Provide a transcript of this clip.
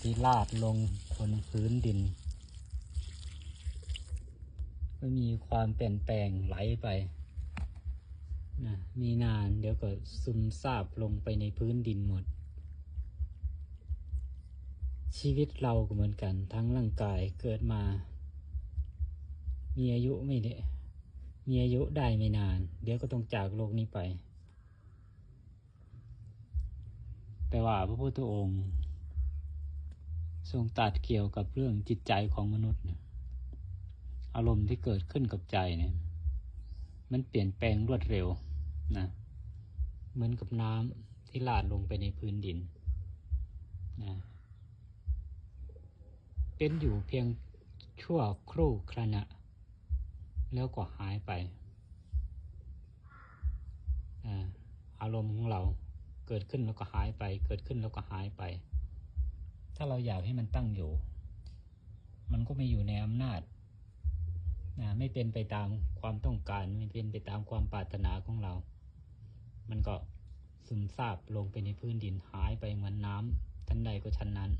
ที่ลาดลงบนพื้นดินก็มีความเปลี่ยนแปลงไหลไปนะมีนานเดี๋ยวก็ซึมซาบลงไปในพื้นดินหมด ชีวิตเราก็เหมือนกัน ทั้งร่างกายเกิดมา มีอายุไม่ได้มีอายุได้ไม่นาน เดี๋ยวก็ต้องจากโลกนี้ไป แต่ว่าพระพุทธองค์ ทรงตัดเกี่ยวกับเรื่องจิตใจของมนุษย์อารมณ์ที่เกิดขึ้นกับใจเนี่ย มันเปลี่ยนแปลงรวดเร็วนะเหมือนกับน้ำที่หลาดลงไปในพื้นดินนะเป็นอยู่เพียงชั่วครู่ขณะ แล้วก็หายไป อารมณ์ของเราเกิดขึ้นแล้วก็หายไป เกิดขึ้นแล้วก็หายไป ถ้าเราอยากให้มันตั้งอยู่ มันก็ไม่อยู่ในอำนาจนะไม่เป็นไปตามความต้องการ ไม่เป็นไปตามความปรารถนาของเรา มันก็ซึมซาบลงไปในพื้นดินหายไปเหมือนน้ำทันใดก็ชั้นนั้น